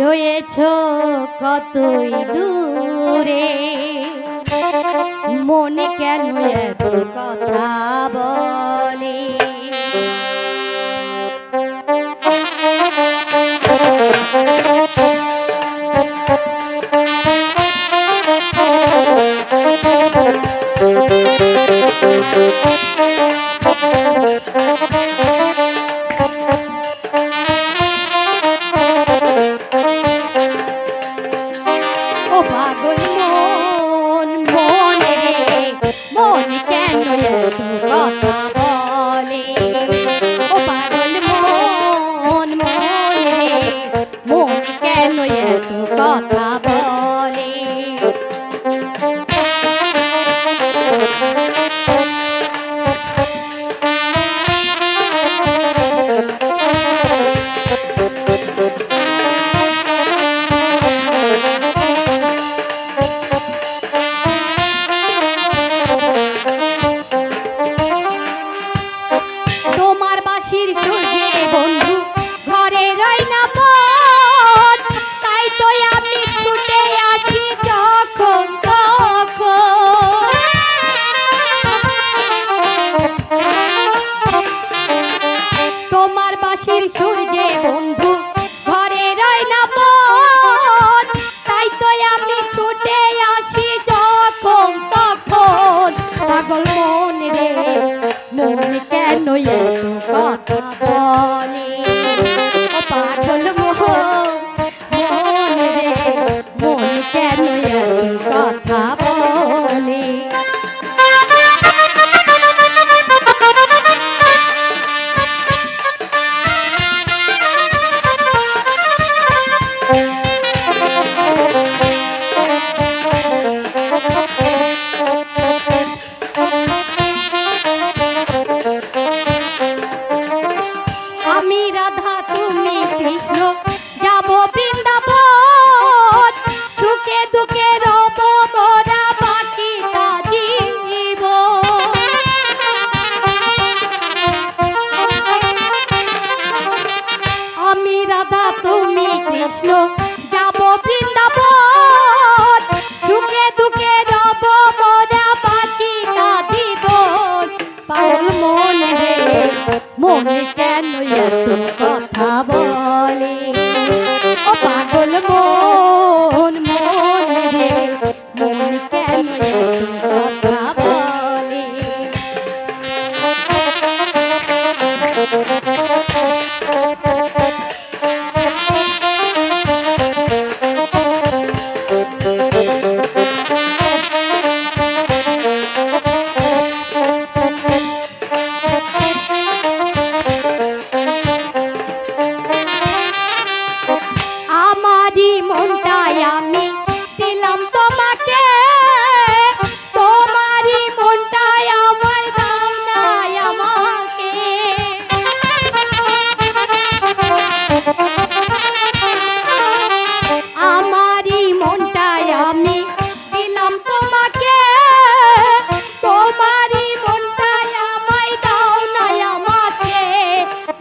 রয়েছ কতই দূরে? মনে কেন এত কথা বলে? এত কথা বলে তোমার বাসির সুরে বন্ধু ঘরে রই না আমি রাধা, তুমি কৃষ্ণ। যাব বৃন্দাবন, সুখে দুঃখে রব মোরা বাকিটা জীব আমি তুমি কৃষ্ণ। যাব বৃন্দাবন, সুখে দুঃখে রব মোরা মন রে মন কেন এত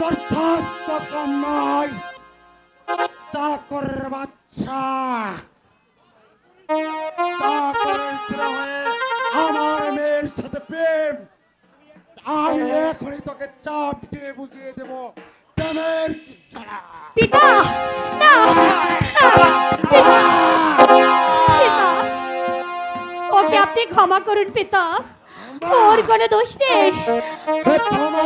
তর্থাস্ত কন্যায় চাকর বাচ্চা। হয়ে আমার মেয়ের সাথে প্রেম। আমি এখনই তোকে চাপ দিয়ে বুঝিয়ে দেব প্রেমের পিতা! না! না, পিতা! পিতা! ওকে আপনি ক্ষমা করুন পিতা। ওর কোনো দোষ নেই। ক্ষমা